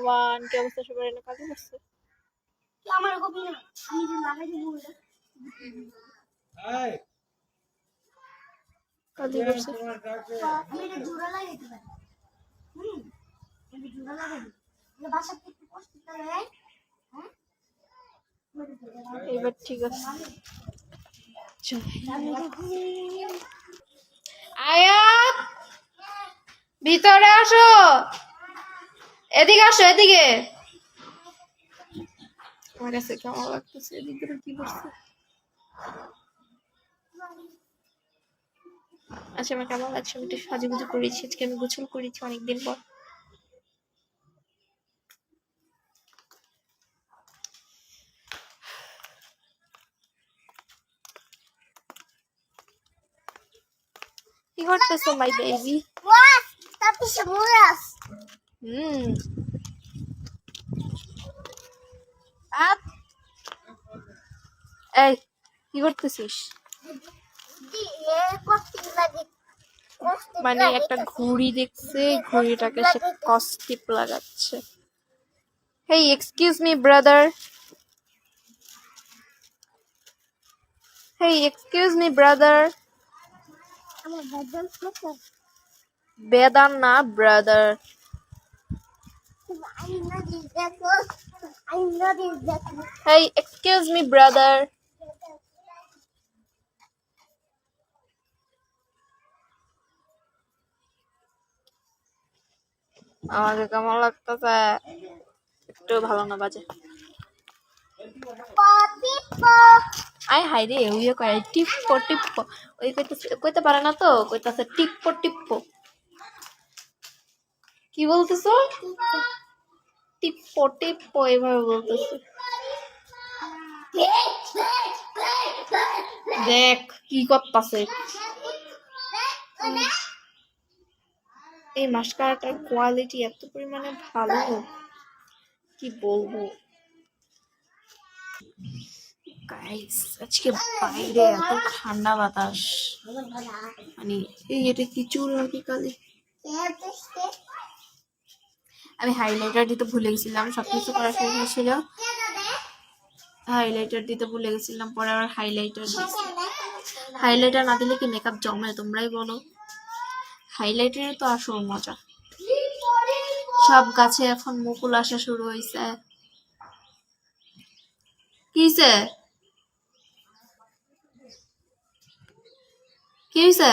Everyone কি অবস্থা? সবার এনে কাজে করছে আমার কপি না আমি যে লাগাই দিব ওটা কাজে করছে আমি এটা জোড়া লাগাইতে পারি। হুম? আমি জোড়া লাগাই দিই এটা বাসা থেকে কষ্ট করে হ্যাঁ? এবার ঠিক আছে। আয়াত! ভিতরে আসো! এদিকে আসো এদিকে। আমার কাছে কেমন লাগতেছে এদিকে কি করছে? আচ্ছা আমার কেমন লাগছে আমি একটু সাজুগুজু করেছি আজকে আমি গোছল করেছি অনেকদিন পর। কি করতেছো মাই বেবি হুম। আপ। এই কি করতেছিস? মানে একটা ঘড়ি দেখছে ঘড়িটাকে সে কস্টিপ লাগাচ্ছে। Hey excuse me brother. Hey excuse me brother. বেদান না brother. Hey excuse me brother আমাকে কেমন লাগতেছে? একটু ভালো না বাজে। আয় হাই রে, ওই কয়, টিপ্পো টিপ্পো। ওই কইতেছে, কইতে পারে না তো? কইতাছে টিপ্পো টিপ্পো। কি বলতেছো? টিপ্পো টিপ্পো এভাবে বলতেছে। দেখ কি করতাছে। এই মাস্কারাটার কোয়ালিটি এত পরিমাণে ভালো। কি বলব? গাইস আজকে বাইরে এত ঠান্ডা বাতাস। মানে এই এটা কি চুল নাকি কালি? আমি হাইলাইটার দিতে ভুলে গেছিলাম, সবকিছু করা শেষ হয়েছিল। হাইলাইটার দিতে ভুলে গেছিলাম, পরে আবার হাইলাইটার হাইলাইটার না দিলে কি মেকআপ জমে, তোমরাই বলো। হাইলাইটারে তো আসল মজা। সব গাছে এখন মুকুল আসা শুরু হয়েছে কি হয়েছে